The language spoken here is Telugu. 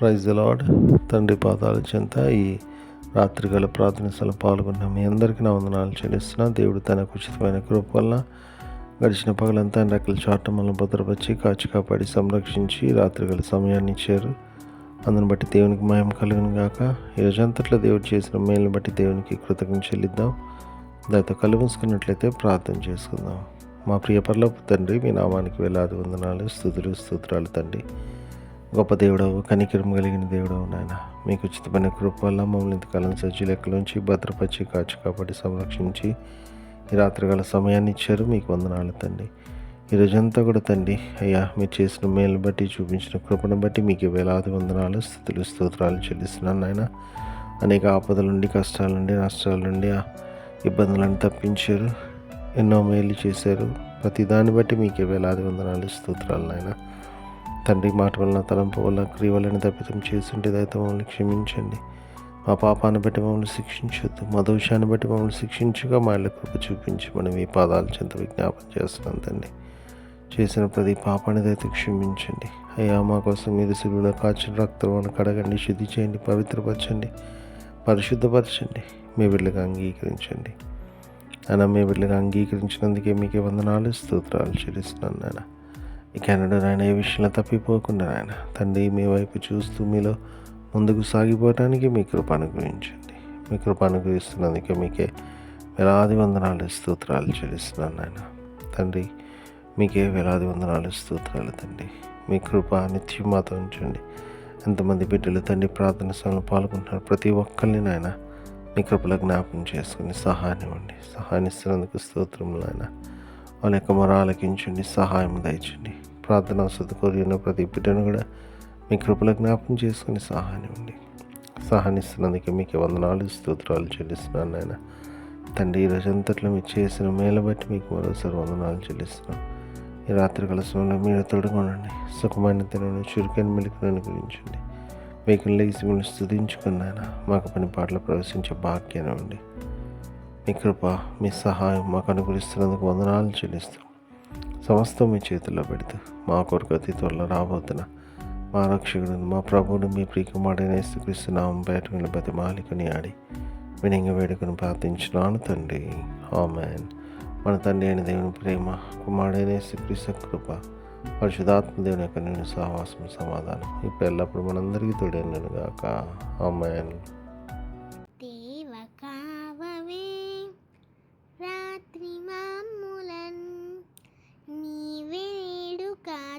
Praise lord. తండ్రి పాదాల చెంత ఈ రాత్రికాల ప్రార్థన సభలో పాల్గొన్న మీ అందరికీ నా వందనాలు చెల్లిస్తున్నా. దేవుడు తనకు ఉచితమైన కృప వల్ల గడిచిన పగలంతా ఆయన రెక్కల చాట మనల్ని భద్రపరిచి కాచి కాపాడి సంరక్షించి రాత్రికాల సమయాన్ని ఇచ్చారు. అందుని బట్టి దేవునికి మయం కలుగును గాక. ఈ రోజంతట్లో దేవుడు చేసిన మేలుని బట్టి దేవునికి కృతజ్ఞత చెల్లిద్దాం. దాంతో కళ్ళు మూసుకున్నట్లయితే ప్రార్థన చేసుకుందాం. మా ప్రియపరలోపు తండ్రి మీ నామానికి వేలాది వందనాలు స్థుతులు స్తోత్రాలు తండ్రి. గొప్ప దేవుడవు కనికిరం కలిగిన దేవుడవు నాయన. మీకు ఉచితమైన కృప వల్ల మమ్మల్ని ఇంతకాలం సజ్జు లెక్కలోంచి భద్రపరిచి కాచి కాబట్టి సంరక్షించి ఈ రాత్రికాల సమయాన్ని ఇచ్చారు. మీకు వందనాలు తండ్రి. ఈ రోజంతా కూడా తండ్రి అయ్యా మీరు చేసిన మేలుని బట్టి చూపించిన కృపను బట్టి మీకు వేలాది వందనాలు స్థుతులు స్తోత్రాలు చెల్లిస్తున్నాను నాయన. అనేక ఆపదల నుండి కష్టాల నుండి నష్టాల నుండి ఆ ఇబ్బందులను తప్పించారు. ఎన్నో మేలు చేశారు. ప్రతి దాన్ని బట్టి మీకు వేలాది వందనాలు స్తోత్రాలు నాయన. తండ్రి మాట వలన తలంపు వల్ల క్రియ వలన తప్పితం చేస్తుంటే దయతో మమ్మల్ని క్షమించండి. మా పాపాన్ని బట్టి మమ్మల్ని శిక్షించొద్దు. మా దోషాన్ని బట్టి మమ్మల్ని శిక్షించగా మా ఇళ్ళ కృప చూపించి మనం ఈ పాదాల చెంత విజ్ఞాపన చేస్తున్నాం తండ్రి. చేసిన ప్రతి పాపాన్ని దయతో క్షమించండి. అయ్యా మా కోసం మీరు సిలువలో కాచిన రక్తం కడగండి శుద్ధి చేయండి పవిత్రపరచండి పరిశుద్ధపరచండి. మీ బిడ్డగా అంగీకరించండి. అన్న మీ బిడ్డగా అంగీకరించినందుకే మీకే వందనాలు స్తోత్రాలు చెల్లిస్తున్నాను నాయన ఈ కెనడా నాయన ఏ విషయంలో తప్పిపోకుండా నాయన. తండ్రి మీ వైపు చూస్తూ మీలో ముందుకు సాగిపోవడానికి మీ కృప అనుగ్రహించండి. మీ కృప అనుగ్రహిస్తున్నందుకే మీకే వేలాది వందనాలు స్తోత్రాలు చెల్లిస్తున్నాను నాయన. తండ్రి మీకే వేలాది వందనాలు స్తోత్రాలు తండ్రి. మీ కృప నిత్యం మాతో ఉంచండి. ఎంతమంది బిడ్డలు తండ్రి ప్రార్థన సమయంలో పాల్గొంటున్నారు ప్రతి ఒక్కరిని నాయన. మీ కృపలో జ్ఞాపకం చేసుకుని సహాయం ఇవ్వండి. సహాయం ఇస్తున్నందుకు స్తోత్రములు నాయన. వాళ్ళ యొక్క మొర ఆలకించండి సహాయం దయచండి. ప్రార్థన వసతి కోరిన ప్రతి బిడ్డను కూడా మీ కృపలో జ్ఞాపకం చేసుకుని సహాయం ఇవ్వండి సహాయాన్ని మీకు వందనాలు స్తోత్రాలు చెల్లిస్తున్నాను నాయన. తండ్రి ఈ రోజంతట్లో మీరు చేసిన మేల బట్టి మీకు మరోసారి వందనాలు చెల్లిస్తున్నాను ఈ రాత్రి కలసంలో మీరు తొడుగొనండి సుఖమైన తినని చురుకైన మెలుకుని గురించండి మీకు లేచి మిమ్మల్ని స్థుతించుకున్నాను మాకు పని పాటలు ప్రవేశించే భాగ్యాన్ని ఉండి మీ కృప మీ సహాయం మాకు అనుగ్రహిస్తున్నందుకు వందనాలు చెల్లిస్తాం సమస్తం మీ చేతుల్లో పెడుతూ మా కొరకు అతి త్వరలో రాబోతున్న మా రక్షకుడు మా ప్రభువును మీ ప్రియకుమారుడైన యేసుక్రీస్తున్నాం బయట వెళ్ళి బతి మాలికని ఆడి వినంగా వేడుకను ప్రార్థించినాను తండ్రి. ఆమెన్. మన తండ్రి అయిన దేవుని ప్రేమ కుమారుడైన యేసుక్రీస్తు కృప పరిశుధాత్మ దేవుని యొక్క నేను సహవాసం సమాధానం ఇప్పుడు ఎల్లప్పుడు మనందరికీ తోడైనను గాక. ఆమెన్.